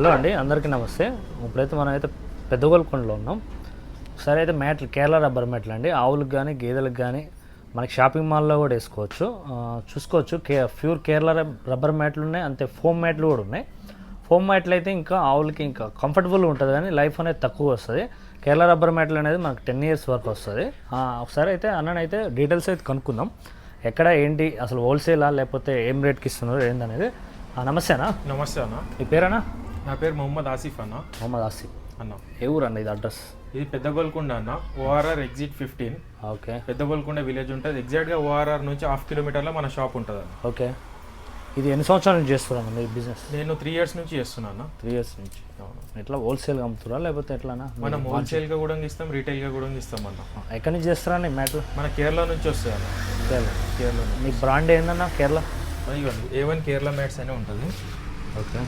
Hello అండి అందరికీ నమస్తే. ఇప్పుడైతే మనం అయితే పెద్దగోల్కొండలో ఉన్నాం. సరే అయితే మ్యాట్లు కేరళ రబ్బర్ మ్యాట్లు అండి. ఆవులకు కానీ గేదెలకు కానీ మనకి షాపింగ్ మాల్లో కూడా వేసుకోవచ్చు. చూసుకోవచ్చు. కే ప్యూర్ కేరళ రబ్- రబ్బర్ మ్యాట్లు ఉన్నాయి. అంతే ఫోమ్ మ్యాట్లు కూడా ఉన్నాయి. ఫోమ్ మ్యాట్లు అయితే ఇంకా ఆవులకి ఇంకా కంఫర్టబుల్గా ఉంటుంది కానీ లైఫ్ అనేది తక్కువ వస్తుంది. కేరళ రబ్బర్ మ్యాట్లు అనేది మనకు టెన్ ఇయర్స్ వరకు వస్తుంది. ఒకసారి అయితే అన్ననైతే డీటెయిల్స్ అయితే కనుక్కుందాం. ఎక్కడ ఏంటి అసలు హోల్సేలా లేకపోతే ఏం రేట్కి ఇస్తున్నారు ఏందనేది? ఆ, నమస్తేనా నమస్తే అన్న. మీ పేరేనా నా పేరు మొహమ్మద్ ఆసిఫ్ అన్న. మొహమ్మద్ ఆసిఫ్. అన్న. ఏ ఊరు అండి ఇది అడ్రస్? ఇది పెద్ద గోల్కొండ అన్న. ORR exit fifteen. Okay. Pedda Golkonda village ఉంటుంది. ఎగ్జాక్ట్గా ఓఆర్ఆర్ నుంచి హాఫ్ కిలోమీటర్లో మన షాప్ ఉంటుంది అన్న ఓకే. ఇది ఎన్ని సంవత్సరాల నుంచి చేస్తున్నాను మీ బిజినెస్? నేను త్రీ ఇయర్స్ నుంచి చేస్తున్నాను అన్న. త్రీ ఇయర్స్ నుంచి. ఎట్లా హోల్సేల్ అమ్ముతురా లేకపోతే ఎట్లానా? మనం హోల్సేల్గా కూడా ఇస్తాం రీటైల్గా కూడా ఇస్తాం అన్న. ఎక్కడి నుంచి చేస్తారా మ్యాటర్? మన కేరళ నుంచి వస్తాయి అన్న. కేరళ. కేరళ మీ బ్రాండ్ ఏందన్నా Kerala? A one Kerala mats అనే ఉంటుంది. ఓకే.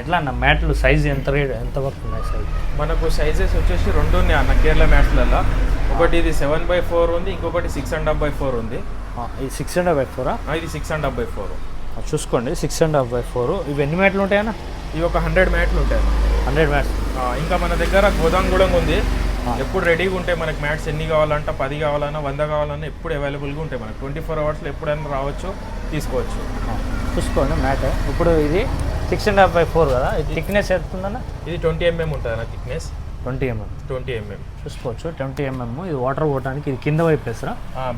ఎట్లా అన్న? మ్యాట్లు సైజ్ ఎంత రేట్ ఎంత వరకు ఉన్నాయి సైజ్ మనకు సైజెస్ వచ్చేసి రెండు ఉన్నాయి అన్న కేరళ మ్యాట్స్లలో ఒకటి ఇది సెవెన్ బై ఫోర్ ఉంది ఇంకొకటి six and half by four ఉంది. ఇది సిక్స్ అండ్ హాఫ్ బై ఫోరా ఆ, ఇది six and half by four చూసుకోండి six and half by four ఇవి ఎన్ని మ్యాట్లు ఉంటాయన్నా ఇవి ఒక హండ్రెడ్ మ్యాట్లు ఉంటాయి. Hundred mats. ఇంకా మన దగ్గర గోదాం కూడా ఉంది. ఎప్పుడు రెడీగా ఉంటాయి మనకి మ్యాట్స్ ఎన్ని కావాలంటే పది కావాలన్నా వంద కావాలన్నా ఎప్పుడు అవైలబుల్గా ఉంటాయి మనకి. ట్వంటీ ఫోర్ అవర్స్లో ఎప్పుడైనా రావచ్చు తీసుకోవచ్చు. చూసుకోండి మ్యాట్. ఇప్పుడు ఇది six and half by four కదా? ఇది థిక్నెస్ ఎంతుందన్న? ఇది ట్వంటీ ఎంఎం ఉంటుంది అన్న thickness twenty mm twenty mm చూసుకోవచ్చు ట్వంటీ ఎంఎం ఇది వాటర్ పోవడానికి ఇది కింద వైపు వేస్తారా?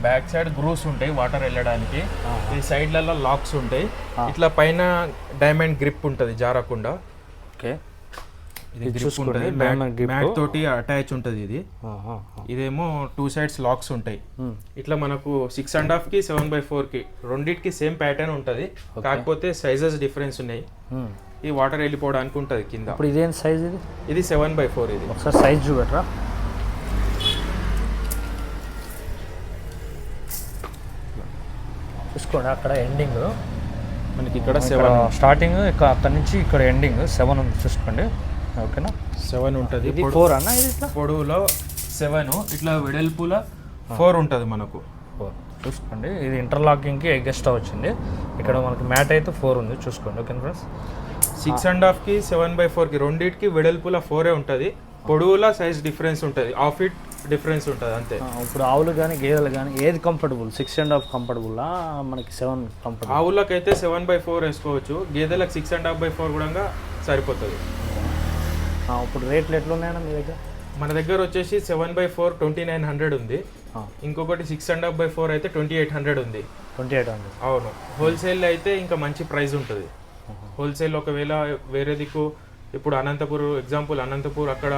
బ్యాక్ సైడ్ గ్రూవ్స్ ఉంటాయి వాటర్ వెళ్ళడానికి. ఈ సైడ్లలో లాక్స్ ఉంటాయి. ఇట్లా పైన డైమండ్ గ్రిప్ ఉంటుంది జారకుండా. ఓకే. ఇది గ్రిప్ ఉంటుంది. మ్యాట్ తోటి అటాచ్ ఉంటుంది ఇది. ఇదేమో టూ సైడ్స్ లాక్స్ ఉంటాయి. ఇట్లా మనకు సిక్స్ అండ్ హాఫ్కి సెవెన్ బై ఫోర్కి రెండింటికి సేమ్ ప్యాటర్న్ ఉంటుంది. కాకపోతే సైజెస్ డిఫరెన్స్ ఉన్నాయి. ఈ వాటర్ వెళ్ళిపోవడానికి ఉంటుంది కింద. ఇప్పుడు ఇదేం సైజ్ ఇది? ఇది సెవెన్ బై ఫోర్ ఇది. ఒకసారి సైజ్ చూపెట్రా చూసుకోండి అక్కడ ఎండింగ్ మనకి ఇక్కడ సెవెన్ స్టార్టింగ్ ఇక్కడ అక్కడ నుంచి ఇక్కడ ఎండింగ్ సెవెన్ ఉంది చూసుకోండి. ఓకేనా? సెవెన్ ఉంటుంది. ఇది ఫోర్ అన్న ఇది ఇట్లా? పొడవులో సెవెన్ ఇట్లా వెడల్పుల ఫోర్ ఉంటుంది మనకు. ఫోర్ చూసుకోండి. ఇది ఇంటర్లాకింగ్కి ఎగెస్ట్రా వచ్చింది. ఇక్కడ మనకి మ్యాట్ అయితే ఫోర్ ఉంది. చూసుకోండి. ఓకే ఫ్రెండ్స్ సిక్స్ అండ్ హాఫ్కి సెవెన్ బై ఫోర్కి రెండింటికి వెడల్పుల ఫోరే ఉంటుంది. పొడవుల సైజ్ డిఫరెన్స్ ఉంటుంది. హాఫ్ ఫీట్ డిఫరెన్స్ ఉంటుంది అంతే. ఇప్పుడు ఆవులు కానీ గేదెలు కానీ ఏది కంఫర్టబుల్ సిక్స్ అండ్ హాఫ్ కంఫర్టబుల్లా మనకి సెవెన్ కంఫర్టబుల్ ఆవులకైతే సెవెన్ బై ఫోర్ వేసుకోవచ్చు. గేదెలకు six and half by four కూడా సరిపోతుంది. ఇప్పుడు రేట్లు ఎట్లున్నాయన్న మీ దగ్గర? మన దగ్గర వచ్చేసి seven by four twenty nine hundred ఉంది. ఇంకొకటి six and half by four అయితే ట్వంటీ ఎయిట్ హండ్రెడ్ ఉంది. Twenty eight hundred. అవును. హోల్సేల్ అయితే ఇంకా మంచి ప్రైస్ ఉంటుంది. హోల్సేల్ ఒకవేళ వేరే దిక్కు ఇప్పుడు అనంతపూర్ ఎగ్జాంపుల్ అనంతపూర్ అక్కడ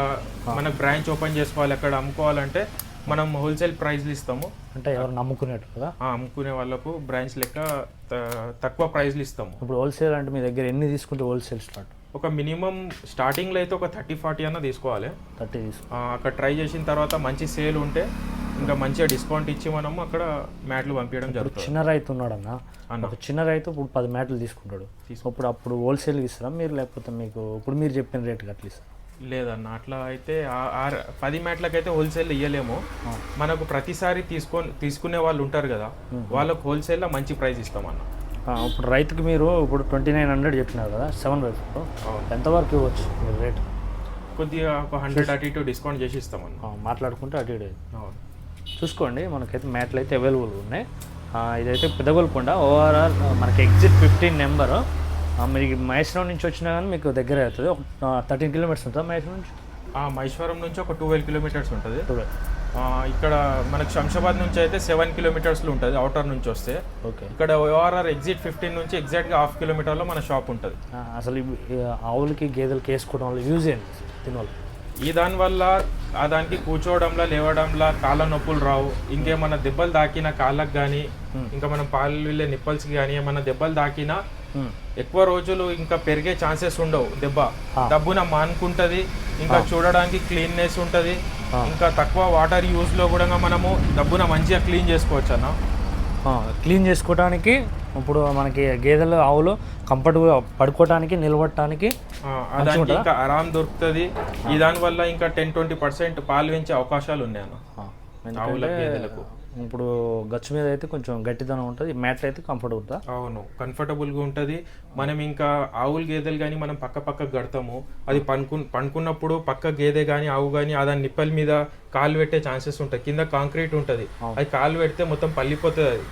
మనకు బ్రాంచ్ ఓపెన్ చేసుకోవాలి అక్కడ అమ్ముకోవాలంటే మనం హోల్సేల్ ప్రైస్లు ఇస్తాము. అంటే ఎవరు నమ్ముకునేట్టు కదా? ఆ, అమ్ముకునే వాళ్ళకు బ్రాంచ్ లెక్క తక్కువ ప్రైస్లు ఇస్తాము. ఇప్పుడు హోల్సేల్ అంటే మీ దగ్గర ఎన్ని తీసుకుంటే హోల్సేల్ స్టార్ట్? ఒక మినిమం స్టార్టింగ్లో అయితే ఒక థర్టీ ఫార్టీ అన్న తీసుకోవాలి. థర్టీ అక్కడ ట్రై చేసిన తర్వాత మంచి సేల్ ఉంటే ఇంకా మంచిగా డిస్కౌంట్ ఇచ్చి మనము అక్కడ మ్యాట్లు పంపించడం జరుగుతుంది. చిన్న రైతు ఉన్నాడన్న. అన్న. ఒక చిన్న రైతు ఇప్పుడు పది మ్యాట్లు తీసుకుంటాడు. ఇప్పుడు అప్పుడు హోల్సేల్ ఇస్తారా? మీరు లేకపోతే మీకు ఇప్పుడు మీరు చెప్పిన రేట్కి అట్లా ఇస్తారా? లేదన్న అట్లా అయితే పది మ్యాట్లకైతే హోల్సేల్ ఇయ్యలేము. మనకు ప్రతిసారి తీసుకొని తీసుకునే వాళ్ళు ఉంటారు కదా. వాళ్ళకు హోల్సేల్లో మంచి ప్రైస్ ఇస్తామన్న. ఇప్పుడు రైతుకి మీరు ఇప్పుడు ట్వంటీ నైన్ హండ్రెడ్ చెప్పినారు కదా సెవెన్ బై ఫోర్. ఎంతవరకు ఇవ్వచ్చు మీరు రేట్? కొద్దిగా ఒక హండ్రెడ్ అటు ఇటు డిస్కౌంట్ చేసి ఇస్తామన్న మాట్లాడుకుంటే అటు ఇటు. చూసుకోండి మనకైతే మ్యాట్లు అయితే అవైలబుల్ ఉన్నాయి. ఇదైతే పెద్దగోల్కొండ ఓవరాల్ మనకి ఎగ్జిట్ ఫిఫ్టీన్ నెంబర్. మీకు మహేశ్వరం నుంచి వచ్చినా కానీ మీకు దగ్గర అవుతుంది. ఒక థర్టీన్ కిలోమీటర్స్ ఉంటుంది మహేశ్వరం నుంచి? ఆ మైశ్వరం నుంచి ఒక ట్వెల్వ్ కిలోమీటర్స్ ఉంటుంది. ఇక్కడ మనకు శంషాబాద్ నుంచి అయితే సెవెన్ కిలోమీటర్స్లో ఉంటుంది అవుటర్ నుంచి వస్తే. ఓకే. ఇక్కడ ఓఆర్ఆర్ ఎగ్జిట్ ఫిఫ్టీన్ నుంచి ఎగ్జాక్ట్గా హాఫ్ కిలోమీటర్లో మన షాప్ ఉంటుంది. అసలు ఈ ఆవులకి గేదెలకి వేసుకోవడం వల్ల యూజ్ ఏంటి దీనివల్ల ఈ దాని వల్ల ఆ దానికి కూర్చోవడంలో లేవడంలో కాళ్ళ నొప్పులు రావు. ఇంకేమన్నా దెబ్బలు తాకిన కాళ్ళకు కానీ ఇంకా మనం పాలు వెళ్ళే నిప్పల్స్కి కానీ ఏమన్నా దెబ్బలు తాకినా. ఎక్కువ రోజులు ఇంకా పెరిగే ఛాన్సెస్ ఉండవు దెబ్బ. డబ్బున మానుకుంటది ఇంకా చూడడానికి క్లీన్నెస్ ఉంటది ఇంకా తక్కువ వాటర్ యూస్లో కూడా మనము డబ్బున మంచిగా క్లీన్ చేసుకోవచ్చు అన్న. క్లీన్ చేసుకోవడానికి ఇప్పుడు మనకి గేదెలు ఆవులు కంఫర్టబుల్గా పడుకోవడానికి నిలబడటానికి ఇంకా ఆరామ్ దొరుకుతుంది. ఈ దాని వల్ల ఇంకా టెన్ ట్వంటీ పర్సెంట్ పాలు పెంచే అవకాశాలు ఉన్నాయి అన్న. ఆ, ఆవుల ఎందుకంటే గేదెలకు. ఇప్పుడు గచ్చు మీద అయితే కొంచెం గట్టిదనం ఉంటుంది మ్యాట్ అయితే కంఫర్ట్ ఉంటుందా? అవును కంఫర్టబుల్గా ఉంటుంది. మనం ఇంకా ఆవులు గేదెలు కానీ మనం పక్క పక్క గడతాము. అది పనుకు పనుకున్నప్పుడు పక్క గేదె కానీ ఆవు కానీ ఆ దాని నిప్పల మీద కాలు పెట్టే ఛాన్సెస్ ఉంటాయి. కింద కాంక్రీట్ ఉంటుంది. అది కాలు పెడితే మొత్తం పల్లిపోతుంది అది.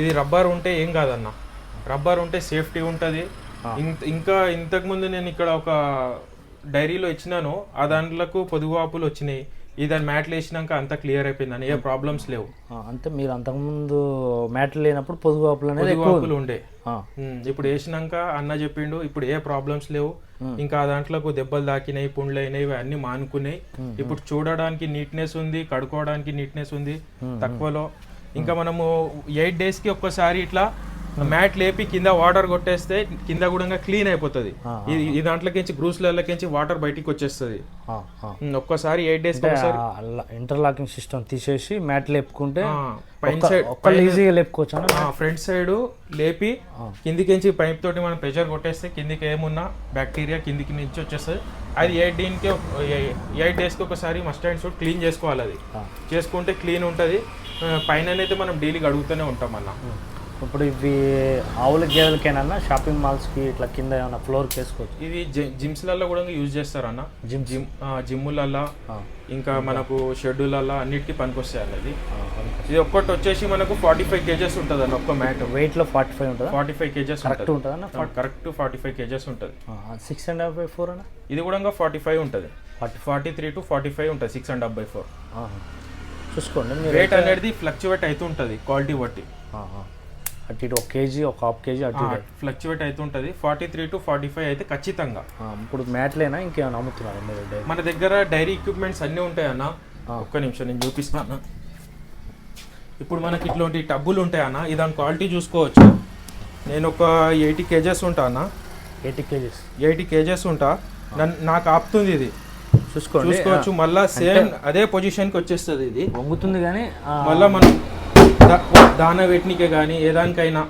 ఇది రబ్బర్ ఉంటే ఏం కాదన్న. రబ్బర్ ఉంటే సేఫ్టీ ఉంటుంది. ఇంకా ఇంతకు ముందు నేను ఇక్కడ ఒక డైరీలో ఇచ్చినాను. ఆ దాంట్లకు పొదుగువాపులు వచ్చినాయి. ఈ దాని మ్యాట్లు వేసినాక అంతా క్లియర్ అయిపోయిందని. ఏ ప్రాబ్లమ్స్ లేవు. అంటే మీరు అంతకుముందు మ్యాట్ లేనప్పుడు పొదుగు ఆపులు అనేది ఉండే. ఇప్పుడు వేసినాక అన్న చెప్పిండు ఇప్పుడు ఏ ప్రాబ్లమ్స్ లేవు. ఇంకా ఆ దాంట్లోకి దెబ్బలు దాకినాయి పుండ్లు అయినాయి అన్ని మానుకున్నాయి. ఇప్పుడు చూడడానికి నీట్నెస్ ఉంది కడుక్కోవడానికి నీట్నెస్ ఉంది తక్కువలో. ఇంకా మనము ఎయిట్ డేస్కి ఒక్కసారి ఇట్లా మ్యాట్ లేపి కింద వాటర్ కొట్టేస్తే కింద కూడా క్లీన్ అయిపోతుంది. ఈ దాంట్లోకించి గ్రూస్లకి వాటర్ బయటికి వచ్చేస్తుంది. ఒక్కసారి ఎయిట్ డేస్ ఇంటర్లాకింగ్ సిస్టమ్ తీసేసి మ్యాట్ లేపుకుంటే ఈజీగా లేపుకోవచ్చు ఫ్రంట్ సైడ్ లేపి కిందికించి పైప్ తోటి మనం ప్రెషర్ కొట్టేస్తే కిందికి ఏమున్నా బ్యాక్టీరియా కిందికి నుంచి వచ్చేస్తుంది. అది ఎయిట్ దీనికి ఎయిట్ డేస్కి ఒకసారి మస్ట్ అండ్ షుడ్ క్లీన్ చేసుకోవాలి అది. చేసుకుంటే క్లీన్ ఉంటుంది. పైన అయితే మనం డైలీ అడుగుతూనే ఉంటాం అన్న ఇప్పుడు ఇవి ఆవుల గేదెలకేనన్నా షాపింగ్ మాల్స్కి ఇట్లా కింద ఏమైనా ఫ్లోర్కి వేసుకోవచ్చు ఇది జిమ్స్లలో కూడా యూజ్ చేస్తారు అన్న? జిమ్ జిమ్ జిమ్ములల్లో ఇంకా మనకు షెడ్యూలల్లో అన్నిటికీ పనికొస్తాయి అన్నది ఆ, ఇది ఒక్కటి వచ్చేసి మనకు ఫార్టీ ఫైవ్ కేజెస్ ఉంటుంది అన్న ఒక్క మ్యాట్. వెయిట్లో ఫార్టీ ఫైవ్ ఉంటుందా? ఫార్టీ ఫైవ్ కేజెస్ కరెక్ట్ ఉంటుంది. ఉంటుందన్న? కరెక్ట్ ఫార్టీ ఫైవ్ కేజెస్ ఉంటుంది. Six and half by four అన్న? ఇది కూడా ఫార్టీ ఫైవ్ ఉంటుంది. Forty forty three to forty five ఉంటుంది six and half by four. చూసుకోండి రేట్ అనేది ఫ్లక్చువేట్ అవుతుంటుంది క్వాలిటీ బట్టి. అటు ఇటు ఒక కేజీ ఒక హాఫ్ కేజీ అటు ఫ్లక్చువేట్ అవుతుంటుంది forty three to forty five అయితే ఖచ్చితంగా. ఇప్పుడు మ్యాట్లేనా ఇంకేమైనా అమ్ముతున్నారు మన దగ్గర డైరీ ఎక్విప్మెంట్స్ అన్నీ ఉంటాయి అన్న ఒక్క నిమిషం నేను చూపిస్తాను? ఇప్పుడు మనకి ఇట్లాంటి టబ్బులు ఉంటాయి అన్న ఈ దాని క్వాలిటీ చూసుకోవచ్చు. నేను ఒక ఎయిటీ కేజెస్ ఉంటా అన్న ఎయిటీ కేజీస్. ఎయిటీ కేజెస్ ఉంటా. నన్ను నాకు ఆపుతుంది ఇది. చూసుకోండి. చూసుకోవచ్చు. మళ్ళా సేమ్ అదే పొజిషన్కి వచ్చేస్తుంది ఇది. వంగుతుంది కానీ మళ్ళా మనం దాన పెట్టనికే కానీ ఏ దానికైనా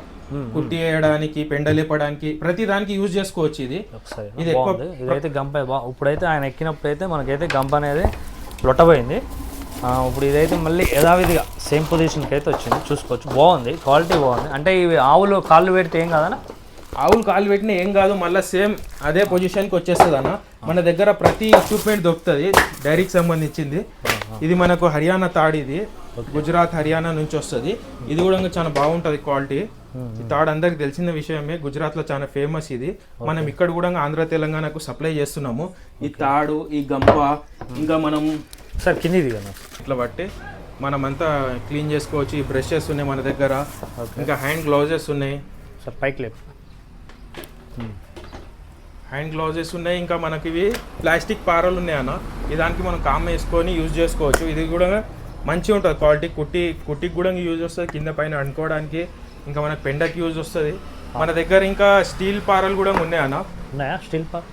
కుట్టి వేయడానికి పెండలేపడానికి ప్రతి దానికి యూజ్ చేసుకోవచ్చు ఇది. ఇది ఎక్కువ ఇదైతే గంప ఇప్పుడైతే ఆయన ఎక్కినప్పుడు అయితే మనకైతే గంప అనేది లొట్టపోయింది ఆ, ఇప్పుడు ఇదైతే మళ్ళీ యథావిధిగా సేమ్ పొజిషన్కి అయితే వచ్చింది. చూసుకోవచ్చు. బాగుంది. క్వాలిటీ బాగుంది. అంటే ఇవి ఆవులు కాళ్ళు పెడితే ఏం కాదనా ఆవులు కాలు పెట్టిన ఏం కాదు మళ్ళీ సేమ్ అదే పొజిషన్కి వచ్చేస్తుంది అన్న మన దగ్గర ప్రతి ఎక్విప్మెంట్ దొరుకుతుంది డైరీకి సంబంధించింది. ఇది మనకు హర్యానా తాడు ఇది. గుజరాత్ హర్యానా నుంచి వస్తుంది. ఇది కూడా చాలా బాగుంటుంది క్వాలిటీ. ఈ తాడు అందరికి తెలిసిన విషయమే గుజరాత్లో చాలా ఫేమస్ ఇది. మనం ఇక్కడ కూడా ఆంధ్ర తెలంగాణకు సప్లై చేస్తున్నాము. ఈ తాడు ఈ గంప ఇంకా మనం సార్ కింది ఇట్లా బట్టి మనమంతా క్లీన్ చేసుకోవచ్చు. ఈ బ్రషెస్ ఉన్నాయి మన దగ్గర. ఇంకా హ్యాండ్ గ్లౌజెస్ ఉన్నాయి. సార్ పైకి లేపు. హ్యాండ్ గ్లౌజెస్ ఉన్నాయి. ఇంకా మనకి ఇవి ప్లాస్టిక్ పారలు ఉన్నాయి అన్న. దానికి మనం కామ్ వేసుకొని యూజ్ చేసుకోవచ్చు. ఇది కూడా మంచిగా ఉంటుంది క్వాలిటీ. కుట్టి కుట్టికి కూడా యూజ్ వస్తుంది. కింద పైన అనుకోవడానికి ఇంకా మనకి పెండకి యూజ్ వస్తుంది. మన దగ్గర ఇంకా స్టీల్ పారలు కూడా ఉన్నాయి అన్న. ఉన్నాయా? స్టీల్ పార్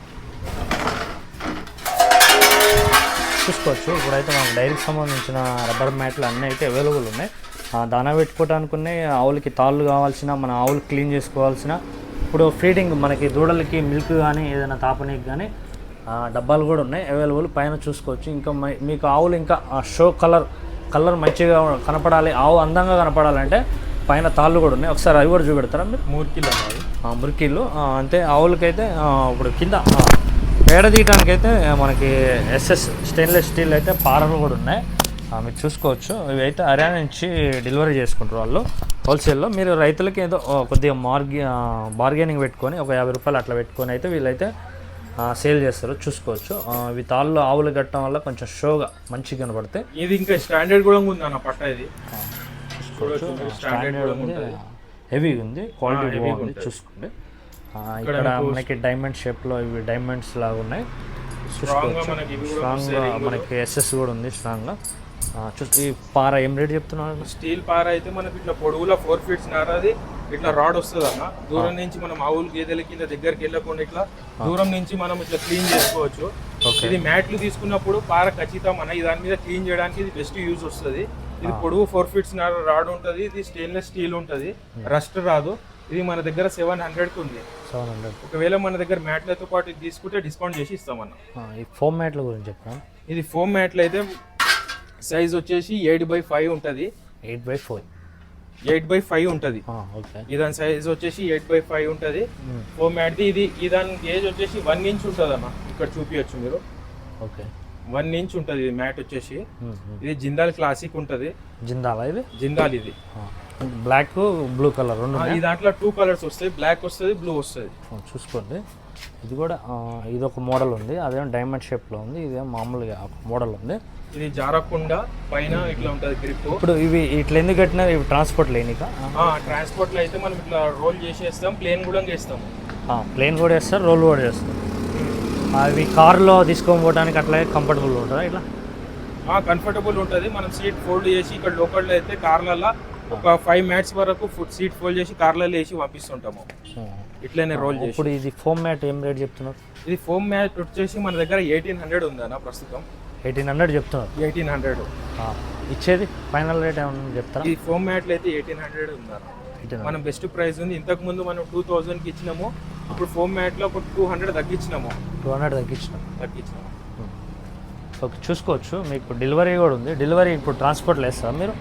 చూసుకోవచ్చు. ఇప్పుడైతే మనకు డైరీకి సంబంధించిన రబ్బర్ మ్యాట్లు అన్నీ అయితే అవైలబుల్ ఉన్నాయి. ఆ, దానా పెట్టుకోవడానికి ఉన్నాయి. ఆవులకి తాళ్ళు కావాల్సిన మన ఆవులు క్లీన్ చేసుకోవాల్సిన. ఇప్పుడు ఫీడింగ్ మనకి దూడలకి మిల్క్ కానీ ఏదైనా తాపనీకి కానీ డబ్బాలు కూడా ఉన్నాయి. అవైలబుల్ పైన చూసుకోవచ్చు. ఇంకా మీకు ఆవులు ఇంకా షో కలర్ కలర్ మంచిగా కనపడాలి ఆవు అందంగా కనపడాలంటే పైన తాళ్ళు కూడా ఉన్నాయి. ఒకసారి అవి కూడా చూపెడతారా మీరు? మురికిళ్ళు ఆ, అంతే ఆవులకైతే ఇప్పుడు కింద పేడ తీయడానికి అయితే మనకి ఎస్ఎస్ స్టెయిన్లెస్ స్టీల్ అయితే పారలు కూడా ఉన్నాయి. మీరు చూసుకోవచ్చు. ఇవి అయితే హర్యానా నుంచి డెలివరీ చేసుకుంటారు వాళ్ళు. హోల్సేల్లో మీరు రైతులకి ఏదో కొద్దిగా మార్గి బార్గెనింగ్ పెట్టుకొని ఒక యాభై రూపాయలు అట్లా పెట్టుకొని అయితే వీళ్ళైతే సేల్ చేస్తారు చూసుకోవచ్చు. ఇవి తాళ్ళు ఆవులు కట్టడం వల్ల కొంచెం షోగా మంచిగా కనపడతాయి ఇది ఇంకా స్టాండర్డ్ కూడా ఉంది అన్న పట్ట ఇది. చూసుకోవచ్చు స్టాండర్డ్ కూడా ఉంది. హెవీ క్వాలిటీ గా బాగుంది. చూసుకోండి. ఇక్కడ మనకి డైమండ్ షేప్లో ఇవి డైమండ్స్ లాగా ఉన్నాయి. స్ట్రాంగ్గా మనకి స్ట్రాంగ్ ఎస్ఎస్ కూడా. ఉంది స్ట్రాంగ్గా చూ ఈ పార ఏం రేట్ చెప్తున్నారు స్టీల్ పార అయితే మనకి ఇట్లా పొడవులో ఫోర్ ఫీట్స్ నారది. ఇట్లా రాడ్ వస్తుంది అన్న దూరం నుంచి మనం ఆవులు గేదెల కింద దగ్గరికి వెళ్ళకుండా ఇట్లా దూరం నుంచి మనం ఇట్లా క్లీన్ చేసుకోవచ్చు. ఇది మ్యాట్లు తీసుకున్నప్పుడు పార ఖచ్చితం అన్న దాని మీద క్లీన్ చేయడానికి ఇది బెస్ట్ యూజ్ వస్తుంది. ఇది పొడవు ఫోర్ ఫీట్స్ రాడ్ ఉంటుంది ఇది స్టెయిన్లెస్ స్టీల్ ఉంటుంది. రస్ట్ రాదు. ఇది మన దగ్గర సెవెన్ హండ్రెడ్కి ఉంది. సెవెన్ హండ్రెడ్ ఒకవేళ మన దగ్గర మ్యాట్లతో పాటు తీసుకుంటే డిస్కౌంట్ చేసి ఈ ఫోమ్ మ్యాట్ల గురించి చెప్పాను? ఇది ఫోమ్ మ్యాట్లు అయితే సైజ్ వచ్చేసి ఎయిట్ బై ఫైవ్ ఉంటుంది. Eight by four eight by five ఉంటుంది. ఓకే. ఇదాని సైజ్ వచ్చేసి ఎయిట్ బై ఫైవ్ ఉంటుంది. ఫోమ్ మ్యాట్ది ఇది ఇదాని ఏజ్ వచ్చేసి వన్ ఇంచ్ ఉంటుంది అన్న ఇక్కడ చూపించచ్చు మీరు. ఓకే. వన్ ఇంచ్ ఉంటుంది ఇది మ్యాట్ వచ్చేసి. ఇది జిందాల్ క్లాసిక్ ఉంటుంది. జిందాలా ఇది? జిందాల్ ఇది. బ్లాక్ బ్లూ కలర్ రెండు ఈ దాంట్లో టూ కలర్స్ వస్తాయి. బ్లాక్ వస్తుంది బ్లూ వస్తుంది. చూసుకోండి. ఇది కూడా ఇది ఒక మోడల్ ఉంది. అదేమో డైమండ్ షేప్లో ఉంది. ఇదేమో మామూలుగా ఒక మోడల్ ఉంది. ఇది జారకుండా పైన ఇట్లా ఉంటుంది గ్రిప్ ఇప్పుడు ఇవి ఇట్లా ఎందుకు కట్టినారు? ఇవి ట్రాన్స్పోర్ట్ లేనిక ట్రాన్స్పోర్ట్లో అయితే మనం ఇట్లా రోల్ చేసేస్తాం ప్లేన్ కూడా వేస్తాం ప్లేన్ కూడా వేస్తారు రోల్ కూడా చేస్తారు. అవి కార్లో తీసుకొని పోవడానికి అట్లాగే కంఫర్టబుల్ ఉంటుందా ఇట్లా? కంఫర్టబుల్ ఉంటుంది. మనం సీట్ ఫోల్డ్ చేసి ఇక్కడ లోకల్లో అయితే కార్లలో ఒక ఫైవ్ మ్యాట్స్ వరకు ఫుడ్ సీట్ ఫోల్డ్ చేసి కార్లలో వేసి పంపిస్తుంటాము. ఇట్లనే రోల్ చేసి. ఇప్పుడు ఇది ఫోమ్ మ్యాట్ ఏం రేట్ చెప్తున్నారు? ఇది ఫోమ్ మ్యాట్ వచ్చేసి మన దగ్గర ఎయిటీన్ హండ్రెడ్ ఉందన్న ప్రస్తుతం. ఎయిటీన్ హండ్రెడ్ చెప్తున్నారు ఎయిటీన్ హండ్రెడ్. ఇచ్చేది? ఫైనల్ రేట్ ఏమన్నా చెప్తారా? ఈ ఫోమ్ మ్యాట్లు అయితే ఎయిటీన్ హండ్రెడ్ ఎయిటీన్ మనం బెస్ట్ ప్రైస్ ఉంది. ఇంతకు ముందు మనం టూ థౌజండ్కి ఇచ్చినాము. ఇప్పుడు ఫోమ్ మ్యాట్లో ఒక టూ హండ్రెడ్ తగ్గించినాము. టూ హండ్రెడ్ తగ్గించిన. తగ్గించినాము. ఓకే చూసుకోవచ్చు. మీకు డెలివరీ కూడా ఉంది. డెలివరీ ఇప్పుడు ట్రాన్స్పోర్ట్ లేదు మీరు?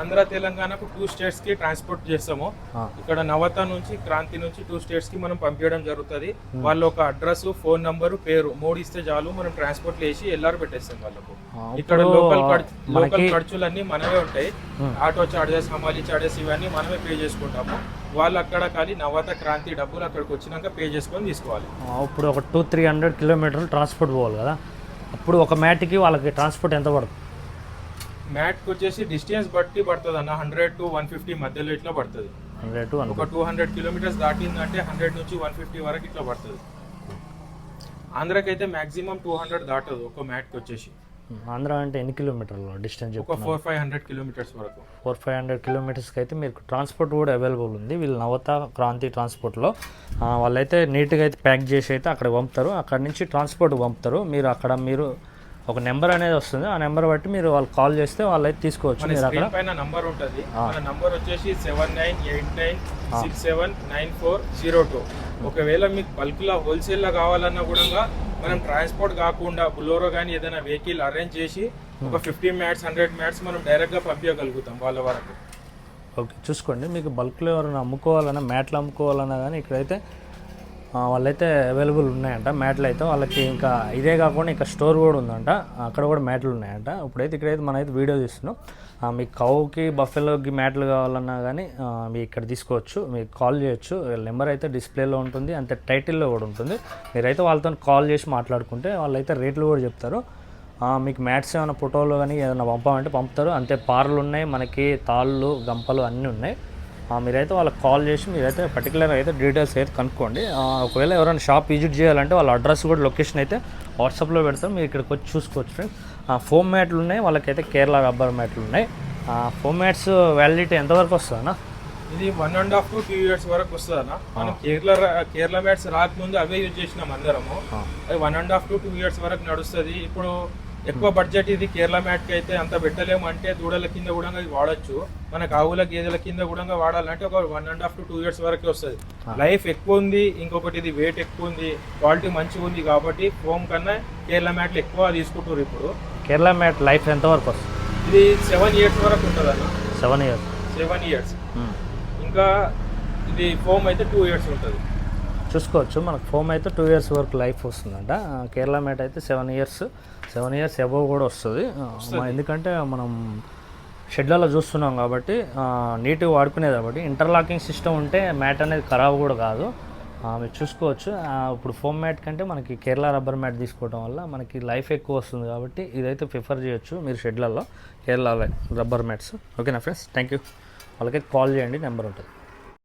ఆంధ్ర తెలంగాణకు టూ స్టేట్స్కి ట్రాన్స్పోర్ట్ చేస్తాము. ఇక్కడ నవత నుంచి క్రాంతి నుంచి టూ స్టేట్స్కి మనం పంపించడం జరుగుతుంది. వాళ్ళు ఒక అడ్రస్ ఫోన్ నంబర్ పేరు మూడు ఇస్తే చాలు మనం ట్రాన్స్పోర్ట్ చేసి ఎల్ఆర్ పెట్టేస్తాం వాళ్ళకు. ఇక్కడ లోకల్ ఖర్చు- లోకల్ ఖర్చులన్నీ మనమే ఉంటాయి. ఆటో చార్జెస్ హమాలీ చార్జెస్ ఇవన్నీ మనమే పే చేసుకుంటాము. వాళ్ళు అక్కడ కానీ నవత క్రాంతి డబ్బులు అక్కడికి వచ్చినాక పే చేసుకొని తీసుకోవాలి. ఇప్పుడు ఒక టూ త్రీ హండ్రెడ్ కిలోమీటర్లు ట్రాన్స్పోర్ట్ పోవాలి కదా. అప్పుడు ఒక మ్యాట్కి వాళ్ళకి ట్రాన్స్పోర్ట్ ఎంత పడుతుంది? మ్యాట్కి వచ్చేసి డిస్టెన్స్ బట్టి పడుతుంది అన్న హండ్రెడ్ టు వన్ ఫిఫ్టీ మధ్యలో ఇట్లా పడుతుంది. హండ్రెడ్ టు ఒక టూ హండ్రెడ్ కిలోమీటర్స్ దాటిందంటే హండ్రెడ్ నుంచి వన్ ఫిఫ్టీ వరకు ఇట్లా పడుతుంది. ఆంధ్రాకి అయితే మాక్సిమం టూ హండ్రెడ్ దాటదు ఒక మ్యాట్కి వచ్చేసి. ఆంధ్ర అంటే ఎన్ని కిలోమీటర్లు డిస్టెన్స్ ఒక ఫోర్ ఫైవ్ హండ్రెడ్ కిలోమీటర్స్ వరకు. ఫోర్ ఫైవ్ హండ్రెడ్ కిలోమీటర్స్కి అయితే మీకు ట్రాన్స్పోర్ట్ కూడా అవైలబుల్ ఉంది. వీళ్ళు నవత క్రాంతి ట్రాన్స్పోర్ట్లో వాళ్ళైతే నీట్గా అయితే ప్యాక్ చేసి అయితే అక్కడ పంపుతారు. అక్కడ నుంచి ట్రాన్స్పోర్ట్ పంపుతారు. మీరు అక్కడ మీరు ఒక నెంబర్ అనేది వస్తుంది. ఆ నెంబర్ బట్టి మీరు వాళ్ళు కాల్ చేస్తే వాళ్ళు అయితే తీసుకోవచ్చు మీరు అక్కడ పైన నంబర్ ఉంటుంది. మన నంబర్ వచ్చేసి seven nine eight nine six seven nine four zero two. ఒకవేళ మీకు బల్క్లో హోల్సేల్లో కావాలన్నా కూడా మనం ట్రాన్స్పోర్ట్ కాకుండా బులోరో కానీ ఏదైనా వెహికల్ అరేంజ్ చేసి ఒక ఫిఫ్టీ మ్యాట్స్ హండ్రెడ్ మ్యాట్స్ మనం డైరెక్ట్గా పంపించగలుగుతాం వాళ్ళ వరకు. ఓకే చూసుకోండి. మీకు బల్క్లో ఎవరైనా అమ్ముకోవాలన్నా మ్యాట్లు అమ్ముకోవాలన్నా కానీ ఇక్కడైతే వాళ్ళైతే అవైలబుల్ ఉన్నాయంట. మ్యాట్లు అయితే వాళ్ళకి ఇంకా ఇదే కాకుండా ఇంకా స్టోర్ కూడా ఉందంట. అక్కడ కూడా మ్యాట్లు ఉన్నాయంట. ఇప్పుడైతే ఇక్కడైతే మనమైతే వీడియో తీస్తున్నాం. మీకు కౌకి బఫెలోకి మ్యాట్లు కావాలన్నా కానీ మీ ఇక్కడ తీసుకోవచ్చు. మీకు కాల్ చేయొచ్చు. నెంబర్ అయితే డిస్ప్లేలో ఉంటుంది. అంతే టైటిల్లో కూడా ఉంటుంది. మీరైతే వాళ్ళతో కాల్ చేసి మాట్లాడుకుంటే వాళ్ళైతే రేట్లు కూడా చెప్తారు. మీకు మ్యాట్స్ ఏమైనా ఫోటోలు కానీ ఏదైనా పంపమంటే పంపుతారు. అంతే పార్లు ఉన్నాయి. మనకి తాళ్ళు గంపలు అన్నీ ఉన్నాయి. మీరైతే వాళ్ళకి కాల్ చేసి మీరైతే పర్టికులర్ అయితే డీటెయిల్స్ అయితే కనుక్కోండి. ఒకవేళ ఎవరైనా షాప్ విజిట్ చేయాలంటే వాళ్ళ అడ్రస్ కూడా లొకేషన్ అయితే వాట్సాప్లో పెడతారు మీరు ఇక్కడికి వచ్చి చూసుకోవచ్చు ఫ్రెండ్స్ ఫోమ్ మ్యాట్లు ఉన్నాయి. వాళ్ళకైతే కేరళ రబ్బర్ మ్యాట్లు ఉన్నాయి. ఫోమ్ మ్యాట్స్ వ్యాలిడిటీ ఎంతవరకు వస్తుందన్నా? ఇది one and half to two years వరకు వస్తుంది అన్న మనం కేరళ కేరళ మ్యాట్స్ రాకముందు అవే యూజ్ చేసినాం అందరము. అది one and half to two years వరకు నడుస్తుంది. ఇప్పుడు ఎక్కువ బడ్జెట్ ఇది కేరళ మ్యాట్కి అయితే అంత పెట్టలేము అంటే దూడల కింద కూడా ఇది వాడచ్చు. మనకు ఆవుల గేదెల కింద కూడా వాడాలంటే ఒక one and half to two years వరకే వస్తుంది. లైఫ్ ఎక్కువ ఉంది ఇంకొకటి ఇది వెయిట్ ఎక్కువ ఉంది క్వాలిటీ మంచిగా ఉంది కాబట్టి ఫోమ్ కన్నా కేరళ మ్యాట్లు ఎక్కువ తీసుకుంటారు ఇప్పుడు. కేరళ మ్యాట్ లైఫ్ ఎంతవరకు వస్తుంది? ఇది సెవెన్ ఇయర్స్ వరకు ఉంటుంది అన్న సెవెన్ ఇయర్స్ సెవెన్ ఇయర్స్ ఇంకా ఇది ఫోమ్ అయితే టూ ఇయర్స్ ఉంటుంది. చూసుకోవచ్చు. మనకు ఫోమ్ అయితే టూ ఇయర్స్ వరకు లైఫ్ వస్తుందంట. కేరళ మ్యాట్ అయితే seven years seven years above కూడా వస్తుంది. ఎందుకంటే మనం షెడ్లలో చూస్తున్నాం కాబట్టి నీట్గా వాడుకునేది కాబట్టి ఇంటర్లాకింగ్ సిస్టమ్ ఉంటే మ్యాట్ అనేది ఖరాబ్ కూడా కాదు. మీరు చూసుకోవచ్చు. ఇప్పుడు ఫోమ్ మ్యాట్ కంటే మనకి కేరళ రబ్బర్ మ్యాట్ తీసుకోవడం వల్ల మనకి లైఫ్ ఎక్కువ వస్తుంది కాబట్టి ఇదైతే ప్రిఫర్ చేయొచ్చు మీరు షెడ్లలో కేరళ రబ్బర్ మ్యాట్స్ ఓకేనా ఫ్రెండ్స్ థ్యాంక్ యూ వాళ్ళకైతే కాల్ చేయండి నెంబర్ ఉంటుంది.